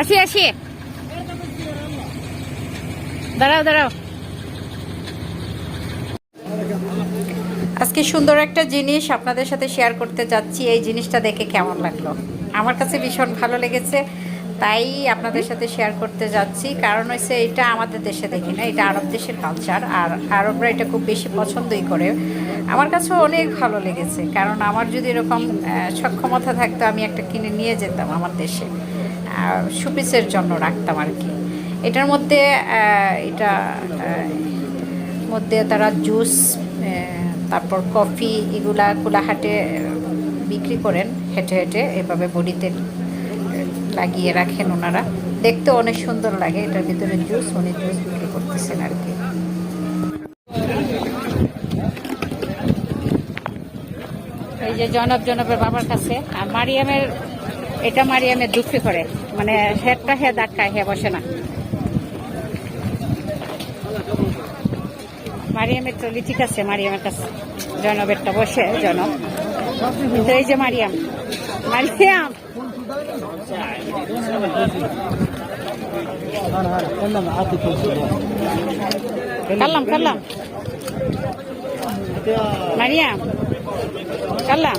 আসি আসি। দাঁড়াও দাঁড়াও। আজকে সুন্দর একটা জিনিস আপনাদের সাথে শেয়ার করতে যাচ্ছি। এই জিনিসটা দেখে কেমন লাগল? আমার কাছে ভীষণ ভালো লেগেছে, তাই আপনাদের সাথে শেয়ার করতে যাচ্ছি। কারণ হচ্ছে এটা আমাদের দেশে দেখি না, এটা আরব দেশের কালচার আর আরবরা এটা খুব বেশি পছন্দই করে। আমার কাছেও অনেক ভালো লেগেছে, কারণ আমার যদি এরকম সক্ষমতা থাকতো, আমি একটা কিনে নিয়ে যেতাম আমার দেশে। সুপিসের জন্য রাখতাম আর কি। এটার মধ্যে এটা মধ্যে তারা জুস তারপর কফি এগুলা কোলাহাটে বিক্রি করেন হেঁটে হেঁটে, এভাবে বডিতে লাগিয়ে রাখেন ওনারা। দেখতে অনেক সুন্দর লাগে, এটার ভিতরে জুস, উনি জুস বিক্রি করতেছেন আর কি। এই যে জনব জনবের বাবার কাছে, আর মারিয়ামের এটা মারিয়ামের দুঃখে করে। মানে হেডটা হে ধাক্কায়, হে বসে না। মারিয়ামের ট্রলি ঠিক আছে মারিয়ামের কাছে। জনবেরটা বসে, জনব। কিন্তু এই যে মারিয়াম মারিয়াম! কাল্লাম কাল্লাম মারিয়াম কাল্লাম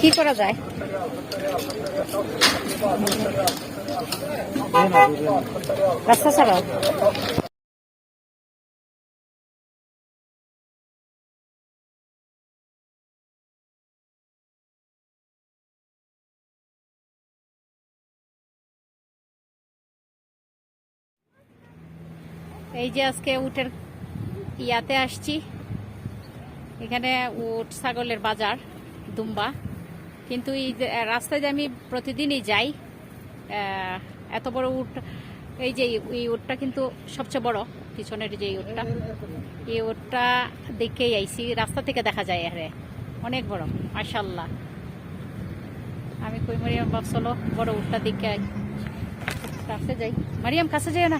কি করা যায়? রাস্তা ছাড়াও। এই যে আজকে উঠের ইয়াতে আসছি। এখানে উট, ছাগলের বাজার, দুম্বা। কিন্তু এই রাস্তায় যে আমি প্রতিদিনই যাই এত বড় উট, এই যে এই উটটা কিন্তু সবচেয়ে বড়, পিছনের যে উটটা, এই উটটা দেখেই আইছি। রাস্তা থেকে দেখা যায় আরে, অনেক বড় মাশাল্লাহ আমি কই, মারিয়াম বাপ, চলো, বড় উটটা দেখে। কাছে যাই। মারিয়াম, কাছে যাই না।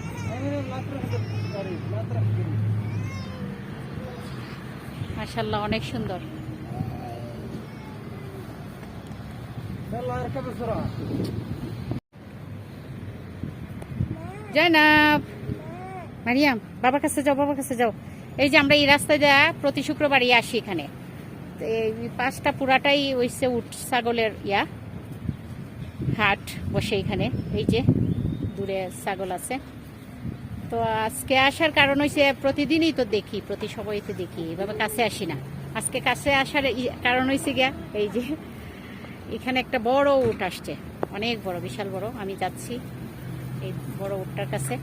মাশাল্লাহ অনেক সুন্দর। জয়নাব! মারিয়াম, বাবার কাছে যাও, বাবার কাছে যাও। এই যে আমরা এই রাস্তায় যা প্রতি শুক্রবার শুক্রবারই আসি এখানে। এই পাঁচটা পুরাটাই হইছে উট ছাগলের ইয়া। হাট বসে এখানে। এই যে দূরে ছাগল আছে। তো আজকে আসার কারণ হয়েছে প্রতিদিনই তো দেখি প্রতি সময় তো দেখি এভাবে কাছে আসি না। আজকে কাছে আসার কারণ হয়েছে গিয়া এই যে এখানে একটা বড় উট আসছে অনেক বড় বিশাল বড় আমি যাচ্ছি এই বড় উটটার কাছে।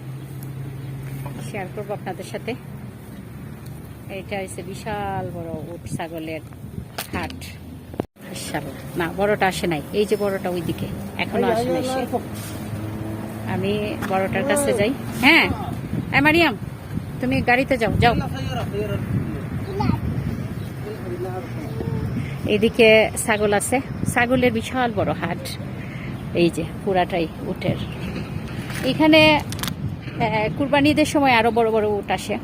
শেয়ার করব আপনাদের সাথে। এটা হচ্ছে বিশাল বড় উট ছাগলের হাট। না বড়টা আসে নাই এই যে বড়টা ওইদিকে এখনও আসে নাই। আমি বড়টার কাছে যাই। হ্যাঁ? মারিয়াম, তুমি গাড়িতে যাও যাও। এদিকে ছাগল আছে। ছাগলের বিশাল বড় হাট। এই যে, পুরাটাই উটের। এখানে কুরবানি ঈদের সময় আরও বড় বড় উট আসে।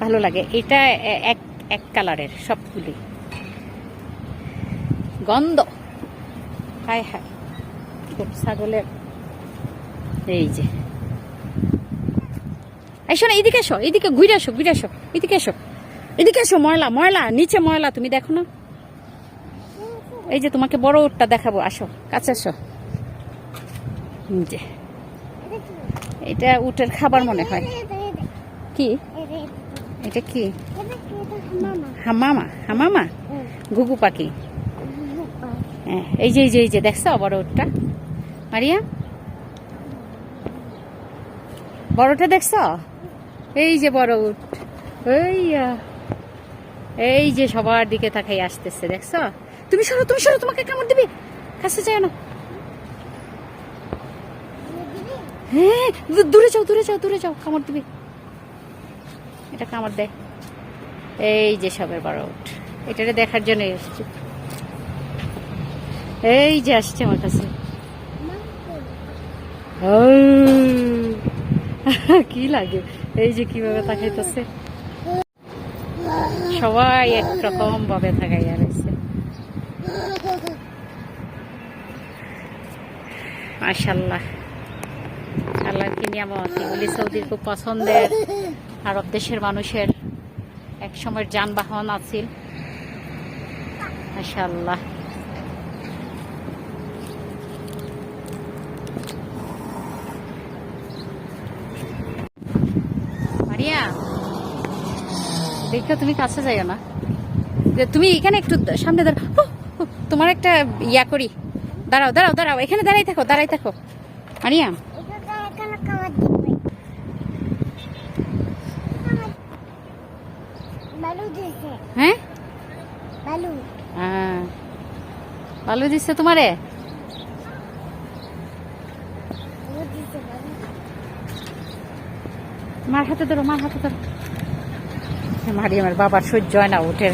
ভালো লাগে। এটা এক এক কালারের সবগুলি। গন্ধ। হায় হায়। ছাগলের। এই যে। এই শোনো, এদিকে এসো, এদিকে ঘুরে আসো ঘুরে আসো, এদিকে এসো। এদিকে এসো, ময়লা ময়লা, নিচে ময়লা, তুমি দেখো না? এই যে তোমাকে বড় উটটা দেখাবো, আসো, কাছে আসো। যে, এটা উটের খাবার মনে হয়। কি? এটা কি? হামামা হামামা? ঘুঘু পাখি। হ্যাঁ এই যে এই যে এই যে, দেখছ বড় উটটা? মারিয়া? বড়টা দেখছ? এই যে বড় উট এই এই যে সবার দিকে তাকাই আসতেছে দেখছ? তুমি সরো তুমি সরো তোমাকে কামড় দিবি। কাছে যাও না। হ্যাঁ দূরে যাও দূরে যাও দূরে যাও কামড় দিবি। এটা কামড় দেয় এই যে সবের বারো এটারে দেখার জন্য এসছি এই যে আসছে আমার কাছে। কি লাগে? এই যে কীভাবে তাকাইতেছে সবাই একরকম ভাবে তাকাইয়া রয়েছে। মাশাল্লাহ আল্লাহর কি নিয়ামত? এগুলি সৌদির খুব পছন্দের, আরব দেশের মানুষের। এক সময়ের যানবাহন আছিল। মাশাল্লাহ মারিয়া দেখো তুমি কাছে যাইও না। তুমি এখানে একটু সামনে দাঁড়াও তোমার একটা ইয়া করি। দাঁড়াও দাঁড়াও দাঁড়াও, এখানে দাঁড়াই থাকো দাঁড়াই থাকো। দিছে হ্যাঁ? হ্যাঁ। দিচ্ছে তোমারে? মার হাতে ধরো, মার হাতে ধরো। মারিয়ামের বাবার সহ্য হয় না উঠে